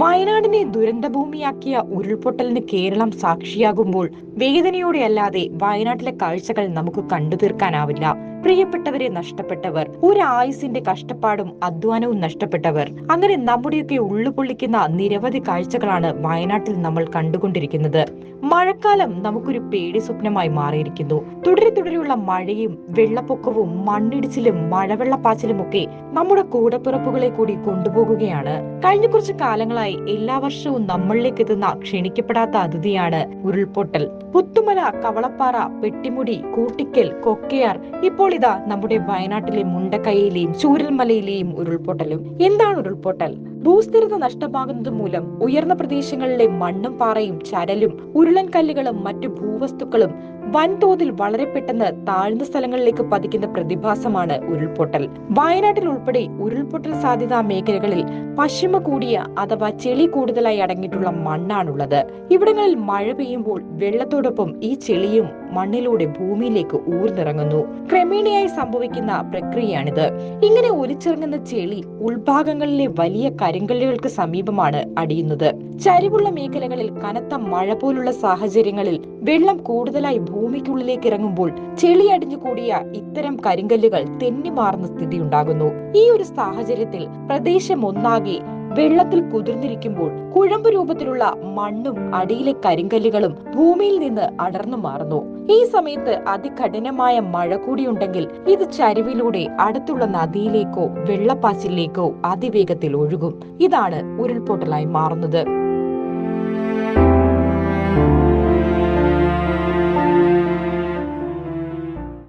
വയനാടിനെ ദുരന്തഭൂമിയാക്കിയ ഉരുൾപൊട്ടലിന് കേരളം സാക്ഷിയാകുമ്പോൾ വേദനയോടെ അല്ലാതെ വയനാട്ടിലെ കാഴ്ചകൾ നമുക്ക് കണ്ടു തീർക്കാനാവില്ല. പ്രിയപ്പെട്ടവരെ നഷ്ടപ്പെട്ടവർ. ഒരു ആയുസിന്റെ കഷ്ടപ്പാടും അധ്വാനവും നഷ്ടപ്പെട്ടവർ. അങ്ങനെ നമ്മുടെയൊക്കെ ഉള്ളു പൊള്ളിക്കുന്ന നിരവധി കാഴ്ചകളാണ് വയനാട്ടിൽ നമ്മൾ കണ്ടുകൊണ്ടിരിക്കുന്നത്. മഴക്കാലം നമുക്കൊരു പേടി സ്വപ്നമായി മാറിയിരിക്കുന്നു. തുടരെ തുടരെയുള്ള മഴയും വെള്ളപ്പൊക്കവും മണ്ണിടിച്ചിലും മഴവെള്ളപ്പാച്ചിലും ഒക്കെ നമ്മുടെ കൂടപ്പിറപ്പുകളെ കൂടി കൊണ്ടുപോകുകയാണ്. കഴിഞ്ഞ കുറച്ച് കാലങ്ങളായി എല്ലാ വർഷവും നമ്മളിലേക്ക് എത്തുന്ന ക്ഷണിക്കപ്പെടാത്ത അതിഥിയാണ് ഉരുൾപൊട്ടൽ. പുത്തുമല കവളപ്പാറ പെട്ടിമുടി കൂട്ടിക്കൽ കൊക്കയാർ ഇപ്പോൾ ഇതാ നമ്മുടെ വയനാട്ടിലെ മുണ്ടക്കൈയിലെയും ചൂരൽമലയിലെയും ഉരുൾപൊട്ടലും. എന്താണ് ഉരുൾപൊട്ടൽ? ഭൂസ്ഥിരത നഷ്ടമാകുന്നത് മൂലം ഉയർന്ന പ്രദേശങ്ങളിലെ മണ്ണും പാറയും ചരലും ഉരുളൻ കല്ലുകളും മറ്റു ഭൂവസ്തുക്കളും വൻതോതിൽ വളരെ പെട്ടെന്ന് താഴ്ന്ന സ്ഥലങ്ങളിലേക്ക് പതിക്കുന്ന പ്രതിഭാസമാണ് ഉരുൾപൊട്ടൽ. വയനാട്ടിൽ ഉൾപ്പെടെ ഉരുൾപൊട്ടൽ സാധ്യതാ മേഖലകളിൽ പശ്ചിമ കൂടിയ അഥവാ ചെളി കൂടുതലായി അടങ്ങിയിട്ടുള്ള മണ്ണാണുള്ളത്. ഇവിടങ്ങളിൽ മഴ പെയ്യുമ്പോൾ വെള്ളത്തോടൊപ്പം ഈ ചെളിയും മണ്ണിലൂടെ ഭൂമിയിലേക്ക് ഊർന്നിറങ്ങുന്നു. ക്രമേണയായി സംഭവിക്കുന്ന പ്രക്രിയയാണിത്. ഇങ്ങനെ ഒലിച്ചിറങ്ങുന്ന ചെളി ഉൾഭാഗങ്ങളിലെ വലിയ കരിങ്കല്ലുകൾക്ക് സമീപമാണ് അടിയുന്നത്. ചരിവുള്ള മേഖലകളിൽ കനത്ത മഴ പോലുള്ള സാഹചര്യങ്ങളിൽ വെള്ളം കൂടുതലായി ഭൂമിക്കുള്ളിലേക്ക് ഇറങ്ങുമ്പോൾ ചെളി അടിഞ്ഞുകൂടിയ ഇത്തരം കരിങ്കല്ലുകൾ തെന്നിമാറുന്ന സ്ഥിതി ഉണ്ടാകുന്നു ഈ ഒരു സാഹചര്യത്തിൽ പ്രദേശം ഒന്നാകെ വെള്ളത്തിൽ കുതിർന്നിരിക്കുമ്പോൾ കുഴമ്പ് രൂപത്തിലുള്ള മണ്ണും അടിയിലെ കരിങ്കല്ലുകളും ഭൂമിയിൽ നിന്ന് അടർന്നു മാറുന്നു. ഈ സമയത്ത് അതികഠിനമായ മഴ കൂടിയുണ്ടെങ്കിൽ ഇത് ചരിവിലൂടെ അടുത്തുള്ള നദിയിലേക്കോ വെള്ളപ്പാച്ചിലേക്കോ അതിവേഗത്തിൽ ഒഴുകും. ഇതാണ് ഉരുൾപൊട്ടലായി മാറുന്നത്.